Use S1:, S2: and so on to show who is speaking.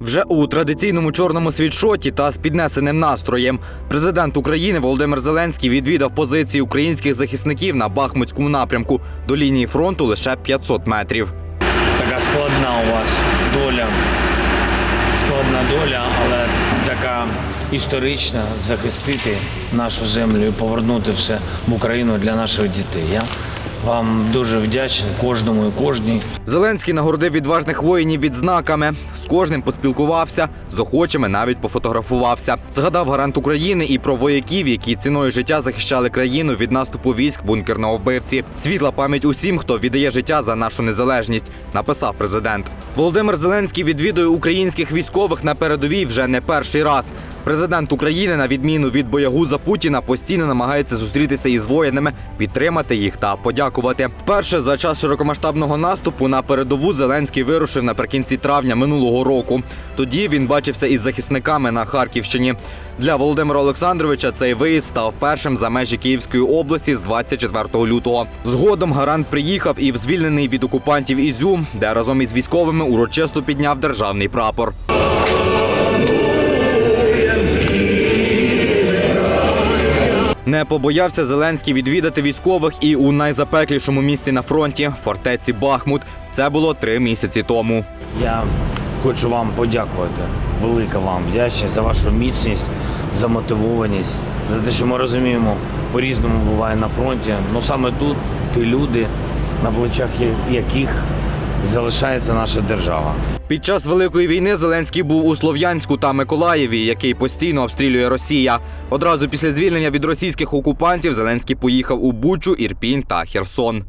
S1: Вже у традиційному чорному світшоті та з піднесеним настроєм президент України Володимир Зеленський відвідав позиції українських захисників на Бахмутському напрямку до лінії фронту лише 500 метрів.
S2: така складна у вас доля. Складна доля, але така історична захистити нашу землю і повернути все в Україну для наших дітей. Я вам дуже вдячний кожному і кожній.
S1: Зеленський нагородив відважних воїнів відзнаками. З кожним поспілкувався, з охочими навіть пофотографувався. Згадав гарант України і про вояків, які ціною життя захищали країну від наступу військ бункерного вбивці. Світла пам'ять усім, хто віддає життя за нашу незалежність, написав президент. Володимир Зеленський відвідує українських військових на передовій вже не перший раз. Президент України, на відміну від боягуза Путіна, постійно намагається зустрітися із воїнами, підтримати їх та подякувати. Вперше за час широкомасштабного наступу на передову Зеленський вирушив наприкінці травня минулого року. Тоді він бачився із захисниками на Харківщині. Для Володимира Олександровича цей виїзд став першим за межі Київської області з 24 лютого. Згодом гарант приїхав і в звільнений від окупантів Ізюм, де разом із військовими урочисто підняв державний прапор. Не побоявся Зеленський відвідати військових і у найзапеклішому місці на фронті фортеці Бахмут. Це було три місяці тому.
S2: Я хочу вам подякувати. Велика вам вдячність за вашу міцність, за мотивованість, за те, що ми розуміємо, по-різному буває на фронті. Ну саме тут ті люди, на плечах яких залишається наша держава.
S1: Під час великої війни Зеленський був у Слов'янську та Миколаєві, який постійно обстрілює Росія. Одразу після звільнення від російських окупантів Зеленський поїхав у Бучу, Ірпінь та Херсон.